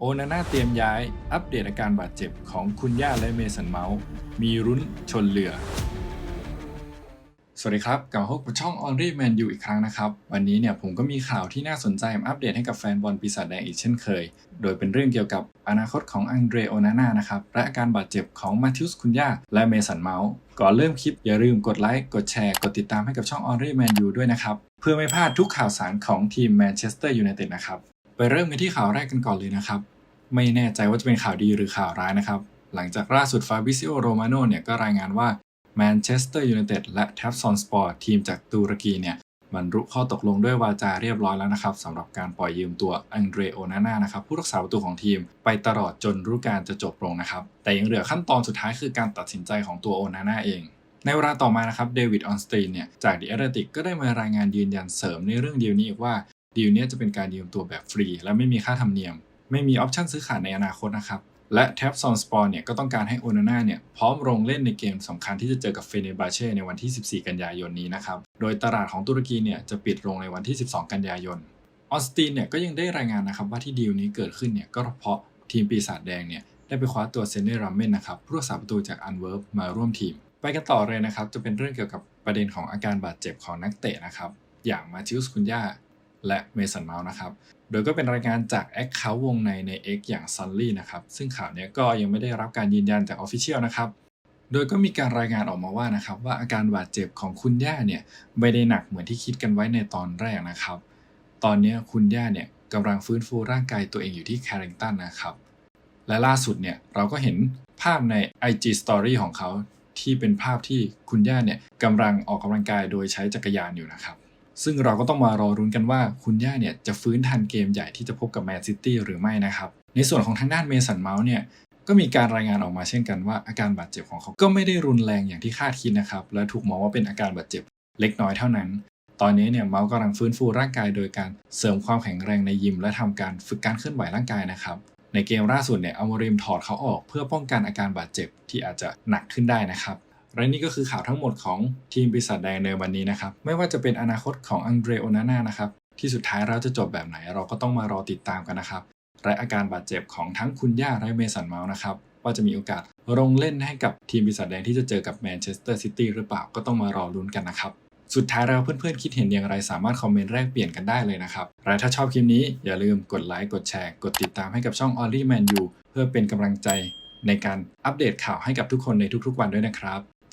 โอนาน่าเตรียมย้าย อัปเดตอาการบาดเจ็บของคุณย่าและเมสันเมาส์มีรุ้นชนเรือ สวัสดีครับกลับมาพบกับช่อง o n r y Man U อีกครั้งนะครับ วันนี้เนี่ยผมก็มีข่าวที่น่าสนใจมาอัปเดตให้กับแฟนบอลปีศาจแดงอีกเช่นเคย โดยเป็นเรื่องเกี่ยวกับอนาคตของอังเดรโอนาน่านะครับ และอาการบาดเจ็บของมาทิอุสคุนยาและเมสันเมาส์ก่อนเริ่มคลิปอย่าลืมกดไลค์กดแชร์กดติดตามให้กับช่อง o n r y Man U ด้วยนะครับเพื่อไม่พลาดทุกข่าวสารของทีมแมนเชสเตอร์ยูไนเต็ดนะครับ ไปเริ่มกันที่ข่าวแรกกันก่อนเลยนะครับ ไม่แน่ใจว่าจะเป็นข่าวดีหรือข่าวร้ายนะครับ หลังจากล่าสุดฟาบิซิโอโรมาโนเนี่ยก็รายงานว่าแมนเชสเตอร์ยูไนเต็ดและแทฟซอนสปอร์ตทีมจากตุรกีเนี่ยบรรลุข้อตกลงด้วยวาจาเรียบร้อยแล้วนะครับสำหรับการปล่อยยืมตัวอังเดรโอนาน่านะครับผู้รักษาประตูของทีมไปตลอดจนฤดูกาลจะจบลงนะครับ แต่ยังเหลือขั้นตอนสุดท้ายคือการตัดสินใจของตัวโอนาน่าเอง ในเวลาต่อมานะครับเดวิดออนสตีนเนี่ยจากดิแอตติกก็ได้มารายงานยืนยันเสริมในเรื่องเดีลนี้อีกว่า ดีลนี้จะเป็นการยืมตัวแบบฟรี และไม่มีค่าธรรมเนียม ไม่มีออปชันซื้อขายในอนาคตนะครับ และแท็บซอนสปอร์เนี่ยก็ต้องการให้โอนาน่าเนี่ยพร้อมลงเล่นในเกมสำคัญที่จะเจอกับเฟเนบาเช่ในวันที่ 14 กันยายนนี้นะครับ โดยตลาดของตุรกีเนี่ยจะปิดลงในวันที่ 12 กันยายน ออสตินเนี่ยก็ยังได้รายงานนะครับว่าที่ดีลนี้เกิดขึ้นเนี่ยก็เพราะทีมปีศาจแดงเนี่ยได้ไปคว้าตัวเซนเนอร์รัมเมนนะครับผู้รักษาประตูจากอันเวิร์ฟมาร่วมทีม ไปกันต่อเลยนะครับจะเป็นเรื่องเกี่ยวกับประเด็นของอาการบาดเจ็บของนักเตะนะครับอย่างมาชิอุสคุนยา และเมสันเมาส์นะครับ โดยก็เป็นรายงานจากแอคเคาท์วงในใน X อย่างซันลี่นะครับ ซึ่งข่าวเนี้ยก็ยังไม่ได้รับการยืนยันจากออฟฟิเชียลนะครับโดยก็มีการรายงานออกมาว่านะครับว่าอาการบาดเจ็บของคุณย่าเนี่ยไม่ได้หนักเหมือนที่คิดกันไว้ในตอนแรกนะครับ ตอนนี้คุณย่าเนี่ยกำลังฟื้นฟูร่างกายตัวเองอยู่ที่แคริงตันนะครับ และล่าสุดเนี่ยเราก็เห็นภาพใน IG Story ของเขาที่เป็นภาพที่คุณย่าเนี่ยกำลังออกกำลังกายโดยใช้จักรยานอยู่นะครับ ซึ่งเราก็ต้องมารอรุ้นกันว่าคุณย่าเนี่ยจะฟื้นทันเกมใหญ่ที่จะพบกับแมนซิตี้หรือไม่นะครับ ในส่วนของทางด้านเมสันเมาส์เนี่ยก็มีการรายงานออกมาเช่นกันว่าอาการบาดเจ็บของเขาก็ไม่ได้รุนแรงอย่างที่คาดคิดนะครับ และถูกมองว่าเป็นอาการบาดเจ็บเล็กน้อยเท่านั้น ตอนนี้เนี่ยเมาส์กำลังฟื้นฟูร่างกายโดยการเสริมความแข็งแรงในยิม และทำการฝึกการเคลื่อนไหวร่างกายนะครับ ในเกมล่าสุดเนี่ยอมริมถอดเขาออกเพื่อป้องกันอาการบาดเจ็บที่อาจจะหนักขึ้นได้นะครับ และนี่ก็คือข่าวทั้งหมดของทีมปีศาจแดงในวันนี้นะครับ ไม่ว่าจะเป็นอนาคตของอังเดรโอนาน่านะครับ ที่สุดท้ายเราจะจบแบบไหนเราก็ต้องมารอติดตามกันนะครับ และอาการบาดเจ็บของทั้งคุณย่าและเมสันเมาส์นะครับ ว่าจะมีโอกาสลงเล่นให้กับทีมปีศาจแดงที่จะเจอกับแมนเชสเตอร์ซิตี้หรือเปล่าก็ต้องมารอลุ้นกันนะครับสุดท้ายแล้วเพื่อนๆ คิดเห็นอย่างไรสามารถคอมเมนต์แลกเปลี่ยนกันได้เลยนะครับและถ้าชอบคลิปนี้อย่าลืมกดไลค์ กดแชร์ กดติดตามให้กับช่อง o n l y Man U เพื่อเป็นกำลังใจในการอัปเดตข่าวให้กับทุกคนในทุกๆวันด้วยนะครับ